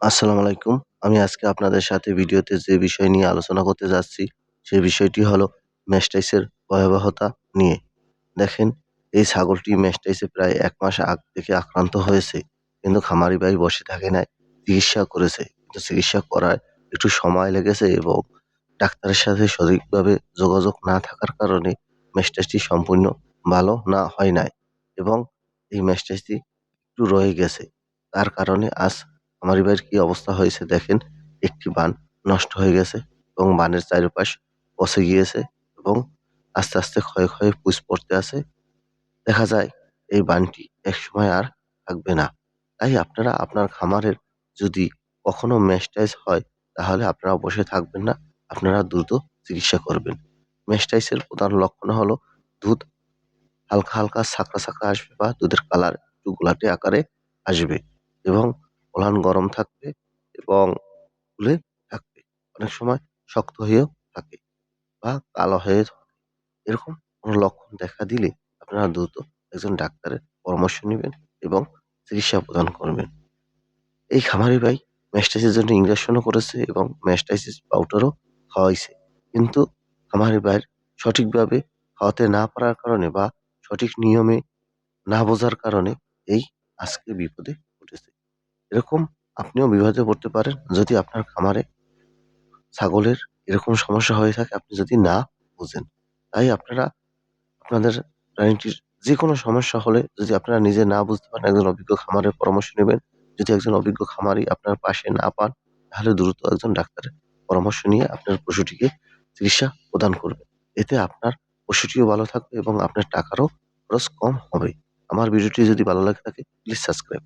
আসসালামু আলাইকুম। আমি আজকে আপনাদের সাথে ভিডিওতে যে বিষয় নিয়ে আলোচনা করতে যাচ্ছি, সেই বিষয়টি হলো ম্যাস্টাইসের ভয়াবহতা নিয়ে। দেখেন এই ছাগলটি ম্যাস্টাইসে প্রায় এক মাস আগ থেকে আক্রান্ত হয়েছে। কিন্তু খামারি ভাই বসে থাকে নাই, চিকিৎসা করেছে। কিন্তু চিকিৎসা করায় একটু সময় লেগেছে এবং ডাক্তারের সাথে সঠিকভাবে যোগাযোগ না থাকার কারণে ম্যাস্টাইসটি সম্পূর্ণ ভালো না হয় নাই এবং এই ম্যাস্টাইসটি একটু রয়ে গেছে। তার কারণে আজ খামারি ভাইয়ের কি অবস্থা হয়েছে দেখেন, একটি বান নষ্ট হয়ে গেছে এবং বানের চারিপাশ পচে গিয়েছে এবং আস্তে, আস্তে ক্ষয়ে, ক্ষয়ে পুষ পড়তে আছে। দেখা যায় এই বানটি একসময় আর থাকবে না। তাই আপনারা আপনার খামারের যদি কখনো ম্যাস্টাইস হয় তাহলে আপনারা বসে থাকবেন না, আপনারা দ্রুত চিকিৎসা করবেন। ম্যাস্টাইসের প্রধান লক্ষণ হলো দুধ হালকা, হালকা ছাঁকড়া, ছাঁকড়া আসবে বা দুধের কালার একটু ঘোলাটে আকারে আসবে এবং ওলান গরম থাকবে এবং ফুলে থাকবে। অনেক সময় শক্ত হয়েও থাকে বা কালো হয়ে এরকম কোনো লক্ষণ দেখা দিলে আপনারা দ্রুত একজন ডাক্তারের পরামর্শ নেবেন এবং চিকিৎসা প্রদান করবেন। এই খামারি ভাই ম্যাস্টাইসের জন্য ইঞ্জেকশনও করেছে এবং ম্যাস্টাইসিস পাউডারও খাওয়াইছে। কিন্তু খামারি ভাইয়ের সঠিকভাবে খাওয়াতে না পারার কারণে বা সঠিক নিয়মে না বোঝার কারণে এই আজকে বিপদে। এরকম আপনিও বিপদে পড়তে পারেন, যদি আপনার খামারে ছাগলের এরকম সমস্যা হয়ে থাকে, আপনি যদি না বুঝেন। তাই আপনারা আপনাদের প্রাণীটির যে কোনো সমস্যা হলে যদি আপনারা নিজে না বুঝতে পারেন, একজন অভিজ্ঞ খামারের পরামর্শ নেবেন। যদি একজন অভিজ্ঞ খামারি আপনার পাশে না পান, তাহলে দ্রুত একজন ডাক্তারের পরামর্শ নিয়ে আপনার পশুটিকে চিকিৎসা প্রদান করবেন। এতে আপনার পশুটিও ভালো থাকবে এবং আপনার টাকারও খরচ কম হবে। আমার ভিডিওটি যদি ভালো লাগে থাকে প্লিজ সাবস্ক্রাইব